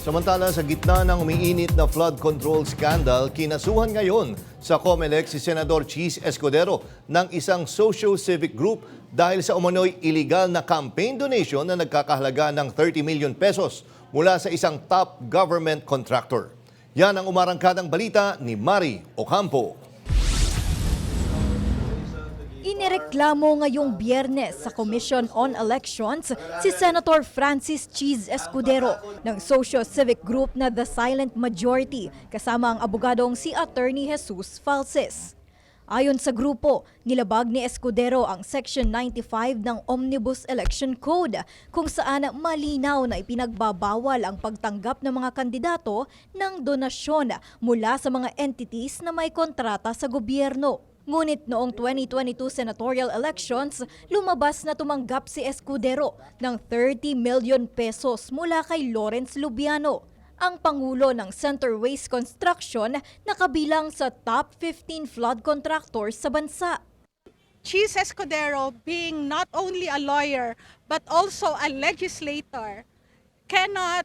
Samantala sa gitna ng umiinit na flood control scandal, kinasuhan ngayon sa COMELEC si Senador Cheese Escudero ng isang socio-civic group dahil sa umano'y illegal na campaign donation na nagkakahalaga ng 30 million pesos mula sa isang top government contractor. Yan ang umarangkadang balita ni Mari Ocampo. Inireklamo ngayong biyernes sa Commission on Elections si Senator Francis Cheese Escudero ng socio-civic group na The Silent Majority kasama ang abogadong si Attorney Jesus Falses. Ayon sa grupo, nilabag ni Escudero ang Section 95 ng Omnibus Election Code kung saan malinaw na ipinagbabawal ang pagtanggap ng mga kandidato ng donasyon mula sa mga entities na may kontrata sa gobyerno. Ngunit noong 2022 senatorial elections, lumabas na tumanggap si Escudero ng 30 million pesos mula kay Lawrence Lubiano, ang pangulo ng Center Waste Construction na kabilang sa top 15 flood contractors sa bansa. Cheese Escudero, being not only a lawyer but also a legislator, cannot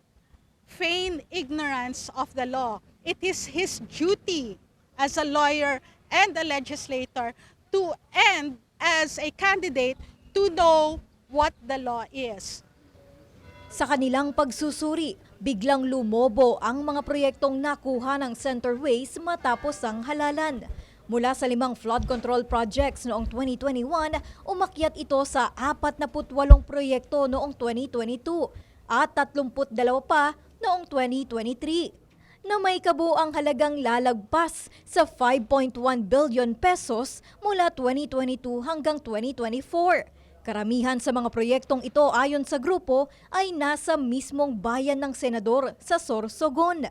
feign ignorance of the law. It is his duty as a lawyer and a legislator to and as a candidate to know what the law is. Sa kanilang pagsusuri, biglang lumobo ang mga proyektong nakuha ng Center Waste matapos ang halalan. Mula sa limang flood control projects noong 2021, umakyat ito sa 48 proyekto noong 2022 at 32 pa noong 2023 na may kabuang halagang lalagpas sa 5.1 billion pesos mula 2022 hanggang 2024. Karamihan sa mga proyektong ito ayon sa grupo ay nasa mismong bayan ng senador sa Sorsogon.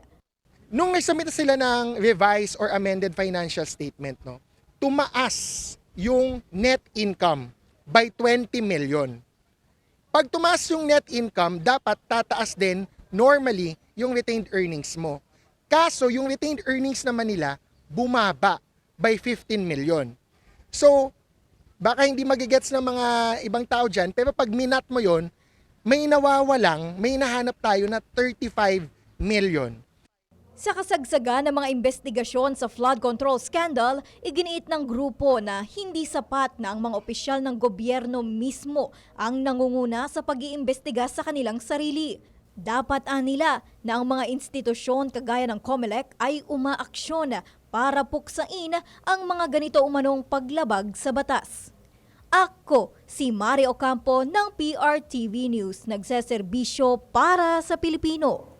nung nagsubmit na sila ng revised or amended financial statement, no, tumaas yung net income by 20 million. Pag tumaas yung net income, dapat tataas din normally yung retained earnings mo. Kaso yung retained earnings naman nila bumaba by 15 million. So, baka hindi magigets ng mga ibang tao dyan, pero pag minat mo yon may nawawalang, may nahanap tayo na 35 million. Sa kasagsagan ng mga investigasyon sa flood control scandal, iginiit ng grupo na hindi sapat na ang mga opisyal ng gobyerno mismo ang nangunguna sa pag-iimbestiga sa kanilang sarili. Dapat anila na ang mga institusyon kagaya ng COMELEC ay umaaksyon para puksain ang mga ganito umanong paglabag sa batas. Ako, si Mari Ocampo ng PRTV News, nagseserbisyo para sa Pilipino.